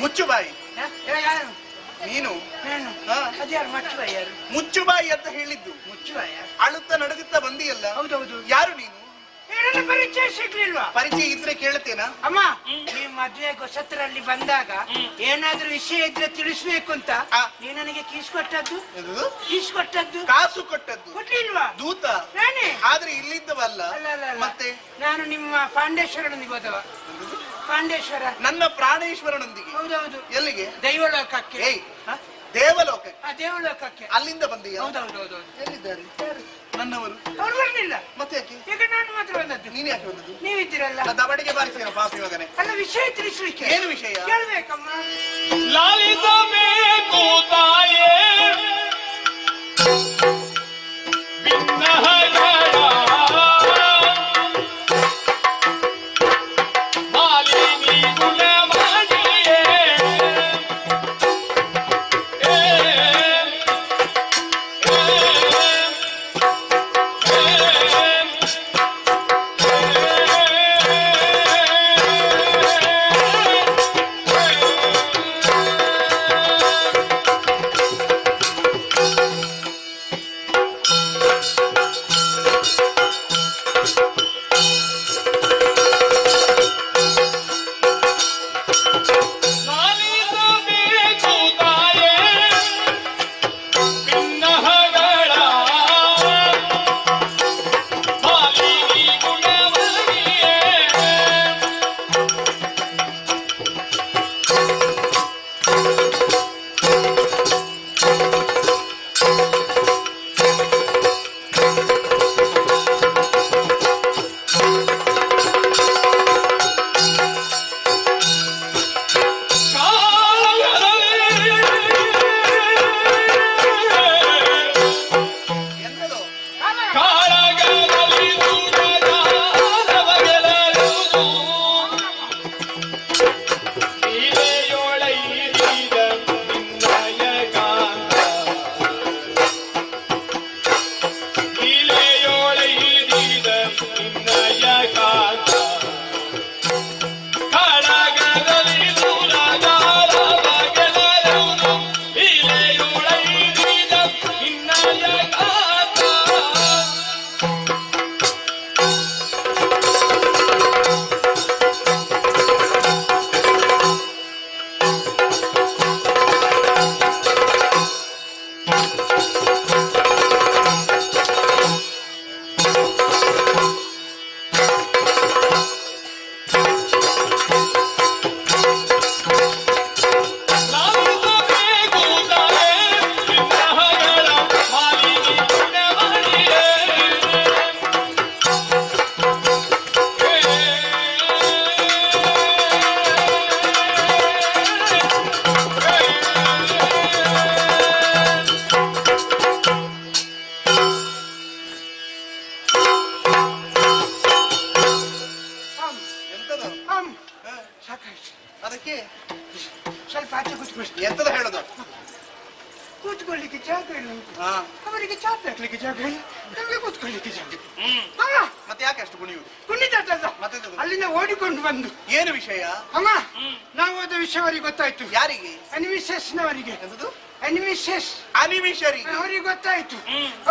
ಮುಚ್ಚುಬಾಯಿ. ನೀನು? ಮುಚ್ಚುಬಾಯಿ ಅಂತ ಹೇಳಿದ್ದು. ಮುಚ್ಚುಬಾಯ ಅಳುತ್ತ ನಡುಗುತ್ತಾ ಬಂದಿಯಲ್ಲ? ಹೌದೌದು. ಯಾರು ನೀನು? ನನ್ನ ಪರಿಚಯ ಸಿಗ್ಲಿಲ್ವಾ? ಪರಿಚಯ ಇದ್ರೆ ಕೇಳ್ತೇನಾ? ಅಮ್ಮ ನೀವು ಮದ್ವೆ ಹೊಸತ್ರಲ್ಲಿ ಬಂದಾಗ ಏನಾದ್ರೂ ವಿಷಯ ಇದ್ರೆ ತಿಳಿಸ್ಬೇಕು ಅಂತ ಆ. ನೀ ನನಗೆ ಕೀಸ್ ಕೊಟ್ಟದ್ದು? ಇದು ಕೀಸ್ ಕೊಟ್ಟದ್ದು? ಕಾಸು ಕೊಟ್ಟದ್ದು. ಕೊಡ್ಲಿಲ್ವಾ? ದೂತ. ನಾನೇ. ಆದ್ರೆ ಇಲ್ಲಿದ್ದವಲ್ಲ. ಅಲ್ಲ ಅಲ್ಲ ಅಲ್ಲ. ಮತ್ತೆ? ನಾನು ನಿಮ್ಮ ಪಾಂಡೇಶ್ವರನೊಂದಿಗೆ ಹೋದವ. ಪಾಂಡೇಶ್ವರ. ನನ್ನ ಪ್ರಾಣೇಶ್ವರನೊಂದಿಗೆ. ಹೌದೌದು. ಎಲ್ಲಿಗೆ? ದೈವಲೋಕಕ್ಕೆ. ಏಯ್ ದೇವಲೋಕ ಆ ದೇವಲೋಕಕ್ಕೆ. ಅಲ್ಲಿಂದ ಬಂದೀಯ? ಹೌದೌದೌದು ಎಲ್ಲಿದ್ದಾರೆ? ನನ್ನವರು. ಅವ್ರು ಬರ್ಲಿಲ್ಲ. ಮತ್ತೆ ಯಾಕೆ ಈಗ ನಾನು ಮಾತ್ರ ನೀನ್ ಯಾಕೆ ಬಂದದ್ದು? ನೀವಿದ್ದೀರಲ್ಲ? ದವಡೆಗೆ ಬಾರಿಸಿದ ಪಾಪಿ ಮಗನೇ ಅಲ್ಲ ವಿಷಯ ತಿಳಿಸ್ಲಿಕ್ಕೆ? ಏನು ವಿಷಯ? ಕೇಳ್ಬೇಕಮ್ಮ. ಲಾಲಿಸಬೇಕು ತಾಯೇ. ಸ್ವಲ್ಪ ಆಚೆ ಕೂತ್ಕೊಳ್ಳಿ ಎಂತದ ಹೇಳೋದು? ಕೂತ್ಕೊಳ್ಳಿಕ್ಕೆ ಜಾಗ ಇಲ್ಲ ಅವರಿಗೆ ಚಾಪ್ ಹಾಕ್ಲಿಕ್ಕೆ ಜಾಗ ಇಲ್ಲ. ನಮಗೆ ಕೂತ್ಕೊಳ್ಳಿಕ್ಕೆ ಜಾಗ ಇಲ್ಲ. ಮತ್ತೆ ಯಾಕೆ ಅಷ್ಟು ಕುಣಿಯುವುದು ಕುಣಿತಲ್ಲ ಮತ್ತೆ ಅಲ್ಲಿಂದ ಓಡಿಕೊಂಡು ಬಂದು. ಏನು ವಿಷಯ? ಅಮ್ಮ ನಾವು ಹೋದ ವಿಷಯ ಅವರಿಗೆ ಗೊತ್ತಾಯ್ತು. ಯಾರಿಗೆ? ಅನಿಮಿಸೆಸ್ನವರಿಗೆ ಎಂತದು? ಅನಿಮಿಷಸ್ ಅನಿಮಿಷರಿ. ಅವರಿಗೆ ಗೊತ್ತಾಯ್ತು.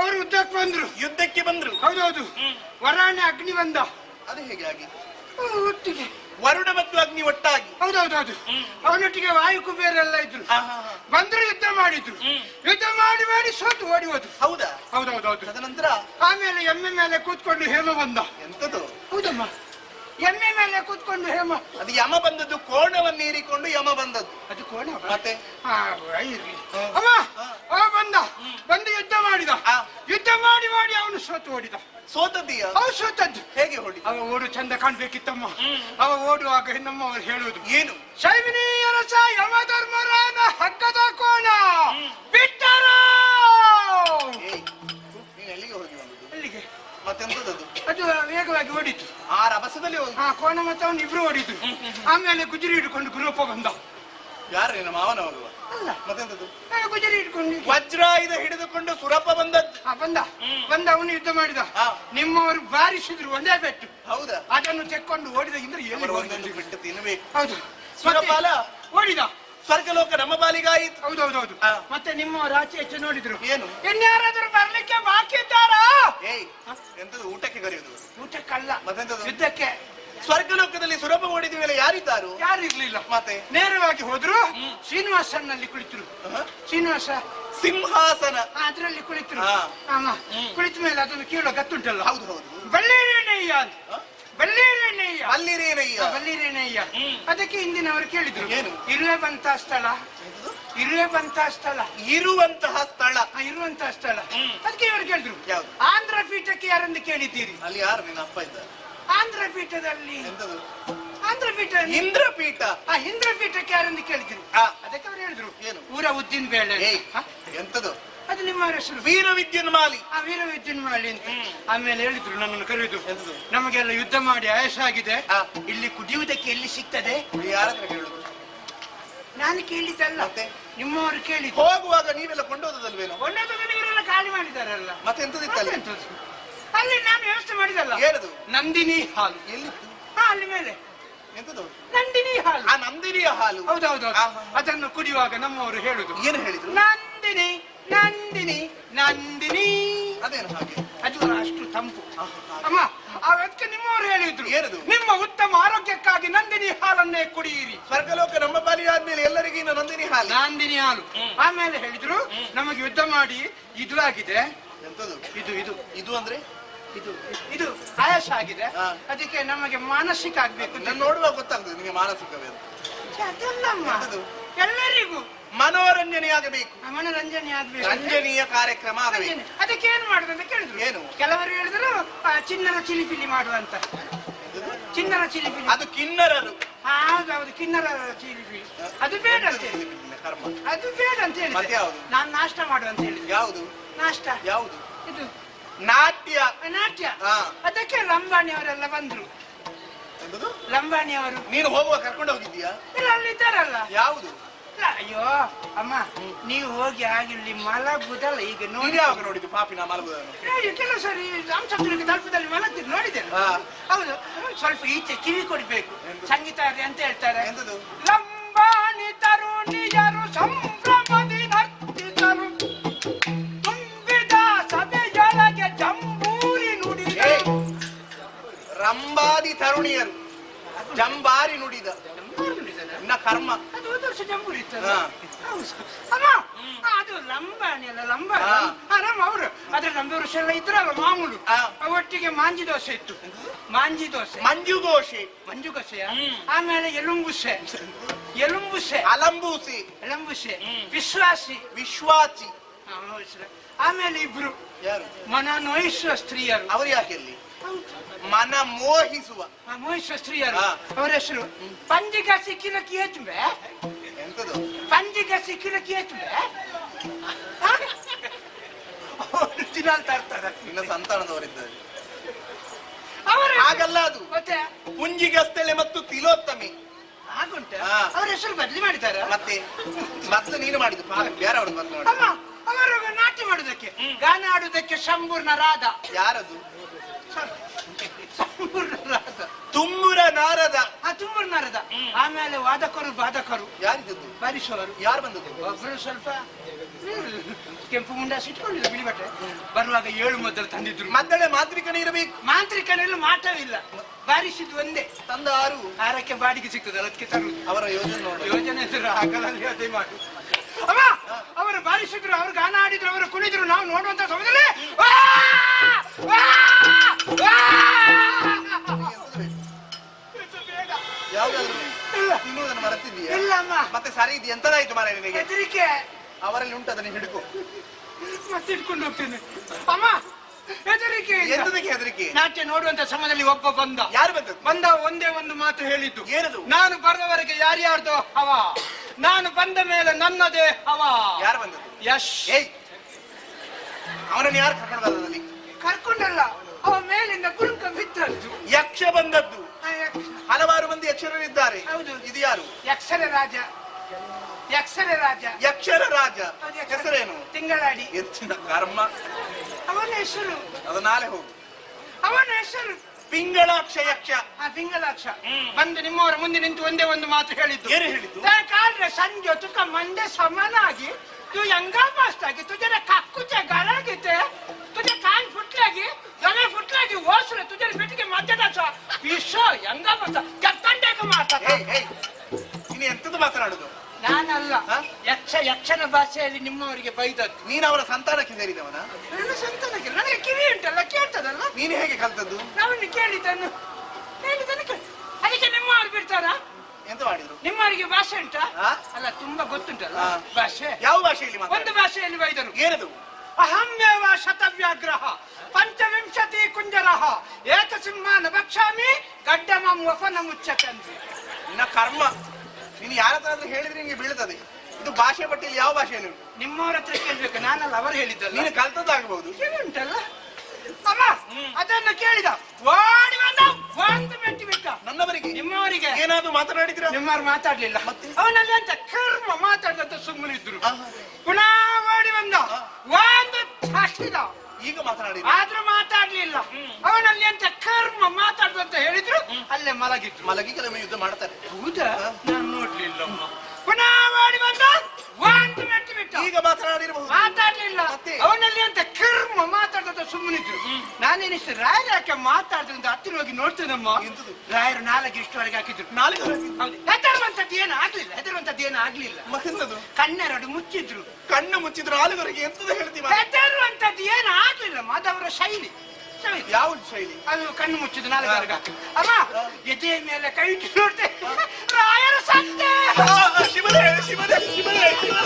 ಅವರು ಯುದ್ಧಕ್ಕೆ ಬಂದ್ರು. ಯುದ್ಧಕ್ಕೆ ಬಂದ್ರು? ಹೌದೌದು. ವರಾಣೆ ಅಗ್ನಿ ಬಂದ ಅದು ಹೇಗೆ ಆಗಿ ಒಟ್ಟಿಗೆ ವರುಣ ಮತ್ತು ಅಗ್ನಿ ಒಟ್ಟಾಗಿ. ಹೌದೌದೌದು. ಅವನೊಟ್ಟಿಗೆ ವಾಯು ಕುಬೇರೆಲ್ಲ ಇದ್ರು ಬಂದ್ರೆ ಯುದ್ಧ ಮಾಡಿದ್ರು. ಯುದ್ಧ ಮಾಡಿ ಮಾಡಿ ಸೋತು ಓಡಿ ಹೋದ್ರು ಹೌದಾ? ಹೌದೌದೌದು. ಅದನಂತರ ಆಮೇಲೆ ಎಮ್ಮೆ ಮೇಲೆ ಕೂತ್ಕೊಂಡು ಹೇಮ ಬಂದ. ಎಂತದು ಹೌದಮ್ಮ. ಎಮ್ಮೆ ಮೇಲೆ ಕೂತ್ಕೊಂಡು ಹೇಮ. ಅದು ಯಮ ಬಂದದ್ದು ಕೋಣವನ್ನು ಏರಿಕೊಂಡು ಯಮ ಬಂದದ್ದು. ಅದು ಕೋಣ ಮತ್ತೆ? ಅಮ್ಮ ಅವ ಬಂದ. ಬಂದು ಯುದ್ಧ ಮಾಡಿದ. ಯುದ್ಧ ಮಾಡಿ ಮಾಡಿ ಅವನು ಸೋತು ಓಡಿದ. ಸೋತದ್ದೀಯ ಸೋತದ್ದು. ಹೇಗೆ ಹೊಡಿ? ಅವ ಓಡು ಚಂದ ಕಾಣ್ಬೇಕಿತ್ತಮ್ಮ. ಅವ ಓಡುವಾಗ ನಮ್ಮ ಅವ್ರು ಹೇಳುವುದು ಏನು ಶೈವಿನೀಯ ರಸ ಯಮಧರ್ಮರಾನ ಹಕ್ಕದ ಕೋಣ ಬಿಟ್ಟರ! ನೀನು ಎಲ್ಲಿಗೆ ಹೋಗಿ ಬಂದದ್ದು ಅಲ್ಲಿಗೆ ಮತ್ತೆಂತದದು ಅದು ವೇಗವಾಗಿ ಓಡಿತು. ಆ ರಭಸದಲ್ಲಿ ಹೋಗಿ ಆ ಕೋಣ ಮತ್ತೆ ಅವನು ಇಬ್ರು ಓಡಿದ್ರು. ಆಮೇಲೆ ಗುಜರಿ ಹಿಡ್ಕೊಂಡು ಗುರುಪ ಬಂದ. ಯಾರು ನಿನ್ನ ಮಾವನ ಮಗುವ ಅಲ್ಲ. ಮತ್ತೆಂತದ್ದು ನಾನು ಗುಜರಿ ವಜ್ರಾಯುಧ ಹಿಡಿದುಕೊಂಡು ಸುರಪ್ಪ ಬಂದದ್ದು. ಆ, ಬಂದ. ಬಂದ ಅವನು ಯುದ್ಧ ಮಾಡಿದ. ಆ. ನಿಮ್ಮವರು ಬಾರಿಸಿದ್ರು ಒಂದೇ ಬೆಟ್ಟು. ಹೌದಾ? ಅದನ್ನು ತೆಕ್ಕೊಂಡು ಓಡಿದ ಇಂದ್ರೆ ಎಲ್ಲಿ ಅವರು ಹೋಗಿದ್ದು? ಒಂದೊಂದು ಬಿಟ್ಟು ತಿನ್ನಬೇಕು ಹೌದು. ಸುರಪಾಲ? ಮತ್ತೆ ಓಡಿದ. ಸ್ವರ್ಗಲೋಕ ನಮ್ಮ ಹೌದು ಹೌದೌದೌದು. ಹೌದು ಮತ್ತೆ ನಿಮ್ಮ ಆಚೆ ಈಚೆ ನೋಡಿದ್ರು. ಏನು? ಇನ್ಯಾರಾದ್ರೂ ಬರ್ಲಿಕ್ಕೆ ಬಾಕಿ ಇದ್ದಾರಾ? ಏಯ್ ಎಂತದು ಊಟಕ್ಕೆ ಕರೆಯುವುದು ಊಟಕ್ಕಲ್ಲ. ಮತ್ತೆಂತದು? ಯುದ್ಧಕ್ಕೆ. ಸ್ವರ್ಗಲೋಕದಲ್ಲಿ ಸುರಭ ಮಾಡಿದ ಮೇಲೆ ಯಾರಿದ್ದಾರು? ಯಾರು ಇರ್ಲಿಲ್ಲ ಮತ್ತೆ? ನೇರವಾಗಿ ಹೋದ್ರು ಶ್ರೀನಿವಾಸನಲ್ಲಿ ಕುಳಿತರು. ಶ್ರೀನಿವಾಸ. ಸಿಂಹಾಸನ. ಅದ್ರಲ್ಲಿ ಕುಳಿತರು. ಕುಳಿತ ಮೇಲೆ ಅದನ್ನು ಕೇಳೋ ಗತ್ತುಂಟಲ್ಲ? ಹೌದು ಹೌದು. ಬಳ್ಳೇರೇಣಯ್ಯ ಬಳ್ಳೇರೇಣಯ್ಯ ಬಲ್ಲಿರೇನಯ್ಯ. ಬಲ್ಲಿರೇನಯ್ಯ. ಅಲ್ಲಿರೇನಯ್ಯ ಬಳ್ಳೀರೇನಯ್ಯ ಅದಕ್ಕೆ ಹಿಂದಿನವರು ಕೇಳಿದ್ರು ಏನು? ಇರುವೆ ಬಂತ ಸ್ಥಳ. ಇರುವೆ ಬಂತ ಸ್ಥಳ. ಇರುವಂತಹ ಸ್ಥಳ. ಇರುವಂತಹ ಸ್ಥಳ. ಅದಕ್ಕೆ ಇವರು ಕೇಳಿದ್ರು ಯಾವ್ದು? ಆಂಧ್ರ ಪೀಠಕ್ಕೆ ಯಾರಂದು ಕೇಳಿದ್ದೀರಿ? ಅಲ್ಲಿ ಯಾರು? ನಿನ್ನ ಅಪ್ಪ ಇದ್ದ ಆಂಧ್ರ ಆಂಧ್ರಪೀಠ ಇಂದ್ರಪೀಠ? ಆ ಇಂದ್ರಪೀಠಕ್ಕೆ ಯಾರೆಂದು ಕೇಳಿದ್ರು. ಅದಕ್ಕೆ ಅವ್ರು ಹೇಳಿದ್ರು. ಏನು? ಊರ ಉದ್ದಿನ ಬೇಳೆ? ಎಂತದು? ಅದು ನಿಮ್ಮ ಹೆಸರು. ವೀರ ವಿದ್ಯುನ್ಮಾಲಿ ಆ ವೀರ ಮಾಡಿ ಅಂತ. ಆಮೇಲೆ ಹೇಳಿದ್ರು ನನ್ನನ್ನು ಕರೆಯುದು? ನಮಗೆಲ್ಲ ಯುದ್ಧ ಮಾಡಿ ಆಯಸ್ಸಾಗಿದೆ. ಇಲ್ಲಿ ಕುಡಿಯುವುದಕ್ಕೆ ಎಲ್ಲಿ ಸಿಗ್ತದೆ? ಯಾರ ಹತ್ರ ಕೇಳುದು? ನಾನು ಕೇಳಿದ್ದಲ್ಲ. ನಿಮ್ಮವರು ಕೇಳಿ ಹೋಗುವಾಗ ನೀವೆಲ್ಲ ಕೊಂಡೋದಲ್ವೇನೋ ಒಳ್ಳೆದನ್ನು ನೀವೆಲ್ಲ ಖಾಲಿ ಮಾಡಿದಾರಲ್ಲ. ಮತ್ತೆ ಎಂತದಿತ್ತಲ್ಲ ಮತ್ತೆಂತದು? ಅಲ್ಲಿ ನಾನು ವ್ಯವಸ್ಥೆ ಮಾಡಿದಲ್ಲ. ಏನದು ನಂದಿನಿ ಹಾಲು. ಎಲ್ಲಿತ್ತು ಹಾ ಅಲ್ಲಿ ಮೇಲೆ. ಎಂತದು? ನಂದಿನಿ ಹಾಲು. ಆ ನಂದಿನಿಯ ಹಾಲು. ಹೌದೌದು. ಅದನ್ನು ಕುಡಿಯುವಾಗ ನಮ್ಮವರು ಹೇಳುದು. ಏನು ಹೇಳಿದ್ರು? ನಂದಿನಿ ನಂದಿನಿ ನಂದಿನಿ. ಅದೇನು ಹಾಗೆ? ಅದು ಅಷ್ಟು ತಂಪು. ಅಮ್ಮ ಅದಕ್ಕೆ ನಿಮ್ಮವರು ಹೇಳಿದ್ರು. ಏನದು? ನಿಮ್ಮ ಉತ್ತಮ ಆರೋಗ್ಯಕ್ಕಾಗಿ ನಂದಿನಿ ಹಾಲನ್ನೇ ಕುಡಿಯಿರಿ. ಸ್ವರ್ಗಲೋಕ ನಮ್ಮ ಪಾಲಿ ಆದ್ಮೇಲೆ ಎಲ್ಲರಿಗೂ ಇನ್ನು ನಂದಿನಿ ಹಾಲು. ನಂದಿನಿ ಹಾಲು. ಆಮೇಲೆ ಹೇಳಿದ್ರು ನಮಗೆ ಯುದ್ಧ ಮಾಡಿ ಇದು ಆಗಿದೆ ಎಂತದು? ಇದು ಇದು. ಇದು ಅಂದ್ರೆ? ಇದು ಇದು ಆಯಾಸ ಆಗಿದೆ. ಅದಕ್ಕೆ ನಮಗೆ ಮಾನಸಿಕ ಆಗ್ಬೇಕು ನಾನು ನೋಡುವಾಗ ಗೊತ್ತಾಗ್ತದೆ ನಿಮಗೆ ಮಾನಸಿಕವೇ ಅದಲ್ಲಮ್ಮ ಎಲ್ಲರಿಗೂ. ಮನೋರಂಜನೆ ಆಗಬೇಕು ಮನೋರಂಜನೆ ಆಗ್ಬೇಕು. ರಂಜನೀಯ ಕಾರ್ಯಕ್ರಮ ಆಗಬೇಕು. ಅದಕ್ಕೆ ಏನು ಮಾಡುದು ಅಂತ ಕೇಳಿದ್ರು. ಏನು? ಕೆಲವರು ಹೇಳಿದ್ರು ಚಿನ್ನರ ಚಿಲಿಪಿಲಿ ಮಾಡುವಂತ. ಚಿನ್ನರ ಚಿಲಿಪಿಲಿ ಅದು ಕಿನ್ನರರು. ಹೌದೌದು ಕಿನ್ನರ ಚಿಲಿಪಿಲಿ ಅದು ಬೇಡ ಅಂತ ಹೇಳಿ ಕರ್ಮ? ಅದು ಬೇಡ ಅಂತ ಹೇಳಿ? ನಾನು ನಾಷ್ಟ ಮಾಡು ಅಂತ ಹೇಳಿದೆ ಯಾವುದು? ನಾಷ್ಟ. ಯಾವುದು? ಇದು ನಾಟ್ಯ. ನಾಟ್ಯ. ಅದಕ್ಕೆ ಅದಕ್ಕೆ ಲಂಬಾಣಿಯವರೆಲ್ಲ ಬಂದ್ರು. ಲಂಬಾಣಿ ಅವರು ನೀನು ಹೋಗುವ ಕರ್ಕೊಂಡು ಹೋಗಿದ್ದೀಯಾ? ಇಲ್ಲ ಅಲ್ಲಿ ಇದ್ದಾರಲ್ಲ. ಯಾವುದು? ಅಯ್ಯೋ ಅಮ್ಮ ನೀವು ಹೋಗಿ ಆಗಿಲ್ಲಿ ಮಲಗುದಲ್ಲ ಈಗ ನೋಡಿ. ಯಾವಾಗ ನೋಡಿದ್ದು ಪಾಪಿನ ಮಲಗುದನ್ನು? ನೋಡಿ ಕೆಲವು ಸರಿ ರಾಮಚಂದ್ರನಿಗೆ ತಲುಪದಲ್ಲಿ ಮಲಗಿದ್ರು ನೋಡಿದೆ. ಹೌದು ಸ್ವಲ್ಪ ಈಚೆ ಕಿವಿ ಕೊಡ್ಬೇಕು. ಸಂಗೀತ ಅಂತ ಹೇಳ್ತಾರೆ. ಎಂತದು? ಲಂಬಾಣಿ ತರುಣಿಯರು ಸಂಭ್ರಮದಿ ರಂಬಾದಿ ತರುಣಿಯರು. ಜಂಬಾರಿ ನುಡಿದ. ಇನ್ನ ಕರ್ಮ. ಅದು ಲಂಬಾಣಿ ಅಲ್ಲ ಲಂಬಾಣಿ. ಅವರು ಅದ್ರ ನಮ್ಮ ವರ್ಷ ಎಲ್ಲ ಇದ್ರಲ್ಲ ಮಾಮೂಲು. ಒಟ್ಟಿಗೆ ಮಾಂಜಿ ದೋಸೆ ಇತ್ತು. ಮಾಂಜಿ ದೋಸೆ. ಮಂಜು ದೋಸೆ. ಮಂಜು ದೋಸೆಯ? ಆಮೇಲೆ ಎಲುಂಬುಸೆ. ಎಲುಂಬುಸೆ. ಅಲಂಬೂಸಿ. ಎಲಂಬುಸೆ. ವಿಶ್ವಾಸಿ. ಸರ್. ಆಮೇಲೆ ಇಬ್ರು. ಯಾರು? ಮನ ನೋಯಿಸುವ ಸ್ತ್ರೀಯರು. ಅವ್ರು ಯಾಕೆ ಮನ ಮೋಹಿಸುವ ಮೋಹಿಸುವ ಸ್ತ್ರೀಯರು ಹಾ. ಅವರ ಹೆಸರು ಪಂಜಿಗ ಸಿಕ್ಕಿನ ಕಿಯಚುಂಬೆ ಎಂತದು? ಪಂಜಿಗ ಸಿಕ್ಕಿನ ಕಿಯಚುಂಬೆ ಒರಿಜಿನಲ್ ತರ್ತಾರೆ. ಇನ್ನ ಸಂತಾನದವರಿದ್ದಾರೆ. ಅವರ ಹಾಗಲ್ಲ ಅದು. ಮತ್ತೆ? ಪುಂಜಿಗಸ್ತಳೆ ಮತ್ತು ತಿಲೋತ್ತಮಿ. ಹಾಗುಂಟ? ಹಾ. ಅವರ ಹೆಸರು ಬದಲಿ ಮಾಡಿದ್ದಾರೆ? ಮತ್ತೆ? ಮತ್ತೆ ನೀನು ಮಾಡಿದ್ದು ಪಾಲಕ್ ಬೇರೆ ಅವ್ರದ್ದು ಮೊದ್ಲು ಅಮ್ಮ ಅವರು ನಾಟ್ಯ ಮಾಡುದಕ್ಕೆ ಗಾನ ಆಡುದಕ್ಕೆ ಸಂಪೂರ್ಣ ರಾಧ. ಯಾರದು? ತುಂಬುರ ನಾರದ. ಆ ತುಂಬುರ ನಾರದ. ಆಮೇಲೆ ವಾದಕರು ಬಾಧಕರು. ಯಾರಿದ್ದದ್ದು ಬಾರಿಸುವರು ಯಾರು ಬಂದದ್ದು? ಒಬ್ಬರು ಸ್ವಲ್ಪ ಕೆಂಪು ಮುಂಡ ಸಿಟ್ಕೊಂಡಿಲ್ಲ ಬಿಳಿ ಬಟ್ಟೆ ಬರುವಾಗ ಏಳು ಮೊದಲು ತಂದಿದ್ರು. ಮದ್ದಳೆ ಮಾಂತ್ರಿಕನೇ ಇರಬೇಕು ಮಾಂತ್ರಿಕನಲ್ಲಿ ಮಾಟವಿಲ್ಲ ಬಾರಿಸಿದ್ದು ಒಂದೇ. ತಂದ ಆರು. ಆರಕ್ಕೆ ಬಾಡಿಗೆ ಸಿಗ್ತದೆ ಅದಕ್ಕೆ ತರು ಅವರ ಯೋಜನೆ ನೋಡು. ಯೋಜನೆ ಎದುರು ಹಗಲಲ್ಲಿ ಅದೇ ಮಾಡು. ಅವರು ಬಾರಿಸಿದ್ರು ಅವ್ರು ಗಾನ ಆಡಿದ್ರು ಅವರು ಕುಣಿದ್ರು. ನಾವು ನೋಡುವಂತ ಸಮಯದಲ್ಲಿ. ಯಾವ್ದಾದ್ರು ಇಲ್ಲ ತಿನ್ನುವುದನ್ನು ಮರೆತಿದ್ದೀಯಾ ಇಲ್ಲ ಅಮ್ಮ ಮತ್ತೆ ಸರಿ ಇದು ಎಂತದಾಯ್ತು ಮಾರ ನಿನಗೆ ಹೆದರಿಕೆ ಅವರಲ್ಲಿ ಉಂಟು ಅದನ್ನ ಹಿಡ್ಕೊ ಮತ್ತೆ ಇಟ್ಕೊಂಡು ಹೋಗ್ತೇನೆ ಅಮ್ಮ ಹೆದರಿಕೆ ಇಲ್ಲ. ಎಂತದಕ್ಕೆ ಹೆದರಿಕೆ ನಾಟ್ಯ ನೋಡುವಂತ ಸಮಯದಲ್ಲಿ ಒಬ್ಬ ಬಂದ ಯಾರು ಬಂದದ್ದು? ಬಂದ ಒಂದೇ ಒಂದು ಮಾತು ಹೇಳಿದ್ದು ಏನದು ನಾನು ಬರುವವರೆಗೆ ಯಾರ್ಯಾರ್ದೋ ಹವ ನಾನು ಬಂದ ಮೇಲೆ ನನ್ನದೇ ಹವ ಯಾರು ಬಂದದ್ದು ಯಶ್. ಏಯ್ ಅವನನ್ನು ಯಾರು ಕರ್ಕೊಂಡು ಬಂದದಲ್ಲಿ ಕರ್ಕೊಂಡಲ್ಲ. ಯಕ್ಷ ಬಂದದ್ದು. ಹಲವಾರು ಮಂದಿ ಯಕ್ಷರಿದ್ದಾರೆ ಹೌದು. ಇದು ಯಾರು ಯಕ್ಷರ ರಾಜ. ಯಕ್ಷರ ರಾಜ. ಯಕ್ಷರ ರಾಜ. ಹೆಸರೇನು? ತಿಂಗಳಾಡಿ. ಹೆಚ್ಚಿನ ಕರ್ಮ. ಅವನ ಹೆಸರು. ಅದು ನಾಳೆ ಹೋಗು. ಅವನ ಹೆಸರು. ಪಿಂಗಳಾಕ್ಷ ಯಕ್ಷ. ಆ ಪಿಂಗಳಾಕ್ಷ. ಬಂದು ನಿಮ್ಮವರ ಮುಂದೆ ನಿಂತು ಒಂದೇ ಒಂದು ಮಾತು ಹೇಳಿದ್ದು. ಏನು ಹೇಳಿದ್ದು? ಯಾಕಂದ್ರೆ ಸಂಜೆ ತುಕ ಮಂಡೆ ಸಮನಾಗಿ ತು ಯಂಗಾಪಾಸ್ತಾಗಿ ತುಜನ ಕಕ್ಕುಚೆ ಗಳಾಗಿತ್ತೆ ಪುಟ್ಲಾಗಿ ನನಗೆ ಪುಟ್ಲಾಗಿ ಹೋಸ್ರ ತುಜರಿ ಪೆಟ್ಟಿಗೆ ಮಾತಾಡ ಇಶೋ ಹೆಂಗ ಬರ್ತ ಕತ್ತಂಡೇಕ ಮಾತಾಡ ನೀನು ಎಂತದ್ದು ಮಾತನಾಡುದು? ನಾನಲ್ಲ ಯಕ್ಷ ಯಕ್ಷನ ಭಾಷೆಯಲ್ಲಿ ನಿಮ್ಮವರಿಗೆ ಬೈದದ್ದು. ನೀನು ಅವರ ಸಂತಾನಕ್ಕೆ ಸೇರಿದವನ? ನನ್ನ ಸಂತಾನಕ್ಕೆ ನನಗೆ ಕಿವಿ ಉಂಟಲ್ಲ ಕೇಳ್ತದಲ್ಲ ನೀನು ಹೇಗೆ ಕಲ್ತದ್ದು? ನಾನು ಕೇಳಿದ್ದನ್ನು ಹೇಳಿದ್ದನ್ನು ಕೇಳಿ. ಅದಕ್ಕೆ ನಿಮ್ಮವರು ಬಿಡ್ತಾರಾ? ಎಂತ ಮಾಡಿದ್ರು? ನಿಮ್ಮವರಿಗೆ ಭಾಷೆ ಉಂಟಾ? ಅಲ್ಲ ತುಂಬಾ ಗೊತ್ತುಂಟಲ್ಲ. ಭಾಷೆ? ಯಾವ ಭಾಷೆಯಲ್ಲಿ ಒಂದು ಭಾಷೆಯಲ್ಲಿ ಬೈದರು. ಏನದು? ಅಹಮ್ಯವ ಶತವ್ಯಾಗ್ರಹ. ಪಂಚವಿಂಶತಿ ಕುಂಜರಹ. ಏಕಸಿಂಹ ನಭಕ್ಷಾಮಿ ಗಡ್ಡಮಂ ವಫನ ನಿನ್ನ ಕರ್ಮ. ನೀನು ಯಾರ ಹತ್ರ ಆದ್ರೂ ಹೇಳಿದ್ರೆ ನಿಮಗೆ ಬೀಳ್ತದೆ. ಇದು ಭಾಷೆ ಪಟ್ಟಿಯಲ್ಲಿ ಯಾವ ಭಾಷೆ ನೀವು ನಿಮ್ಮವ್ರ ಹತ್ರ ಕೇಳ್ಬೇಕು. ನಾನಲ್ಲ ಅವರು ಹೇಳಿದ್ದಲ್ಲ. ನೀನು ಕಲ್ತದ್ದಾಗಬಹುದು ಏನುಂಟಲ್ಲ ಉಂಟಲ್ಲ? ಅಮ್ಮ ಅದನ್ನ ಕೇಳಿದ. ಓಡಿ ಬಂದ ಒಂದು ಮೆಟ್ಟಿ ಬಿಟ್ಟ. ನನ್ನವರಿಗೆ? ನಿಮ್ಮವರಿಗೆ. ಏನಾದ್ರು ಮಾತನಾಡಿದ್ರ ನಿಮ್ಮವ್ರು ಮಾತಾಡ್ಲಿಲ್ಲ? ಅವನಲ್ಲಿ ಅಂತ ಕರ್ಮ ಮಾತಾಡ್ದಂತ ಸುಮ್ಮನಿದ್ರು. ಪುನಃ ಓಡಿ ಬಂದ. ಒಂದು ಹಸಿದ ಈಗ ಮಾತನಾಡಿ ಆದ್ರೂ ಮಾತಾಡ್ಲಿಲ್ಲ. ಅವನಲ್ಲಿ ಎಂತ ಕರ್ಮ ಮಾತಾಡ್ದಂತ ಹೇಳಿದ್ರು ಅಲ್ಲೇ ಮಲಗಿದ್ರು. ಮಲಗಿ ಕೆಲವೊಮ್ಮೆ ಯುದ್ಧ ಮಾಡ್ತಾರೆ. ಹೌದಾ. ನಾನು ನೋಡ್ಲಿಲ್ಲ ಪುನಃ ಮಾಡಿ ಬಂದ ಬಿಟ್ಟ. ಈಗ ಮಾತನಾಡಿರಬಹುದು. ಮಾತಾಡ್ಲಿಲ್ಲ? ಅವನಲ್ಲಿ ಮಾತಾಡ್ದಂತ ಸುಮ್ಮನಿದ್ರು ನಾನೇನಿಷ್ಟು ರಾಯರ್ ಯಾಕೆ ಮಾತಾಡ್ದಂತ ಹತ್ತಿರ ಹೋಗಿ ನೋಡ್ತೇನಮ್ಮ? ರಾಯರು ನಾಲ್ಕು ಇಷ್ಟವರೆಗೆ ಹಾಕಿದ್ರು. ನಾಲ್ಕು ಹೌದು. ಹೆದರುವಂತದ್ದು ಏನು ಆಗ್ಲಿಲ್ಲ ಹೆದರುವಂತದ್ದು ಏನು ಆಗ್ಲಿಲ್ಲ. ಮತ್ತೆಂತದು ಕಣ್ಣೆರಡು ಮುಚ್ಚಿದ್ರು. ಕಣ್ಣು ಮುಚ್ಚಿದ್ರು ಆಲುಗರಿಗೆ ಎಂತದ ಹೇಳ್ತೀವಿ? ಹೆದರುವಂತದ್ದು ಏನು ಆಗ್ಲಿಲ್ಲ ಅದವರ ಶೈಲಿ. ಶೈಲಿ. ಯಾವ ಶೈಲಿ? ಅದು ಕಣ್ಣು ಮುಚ್ಚಿದ್ರು ನಾಲ್ಕು ಅಮ್ಮ ಎದೆ ಮೇಲೆ ಕೈ ಇಟ್ಟು ನೋಡ್ತೆ ರಾಯರ ಶಿವನೇ ಶಿವನೇ ಶಿವನೇ ಶಿವ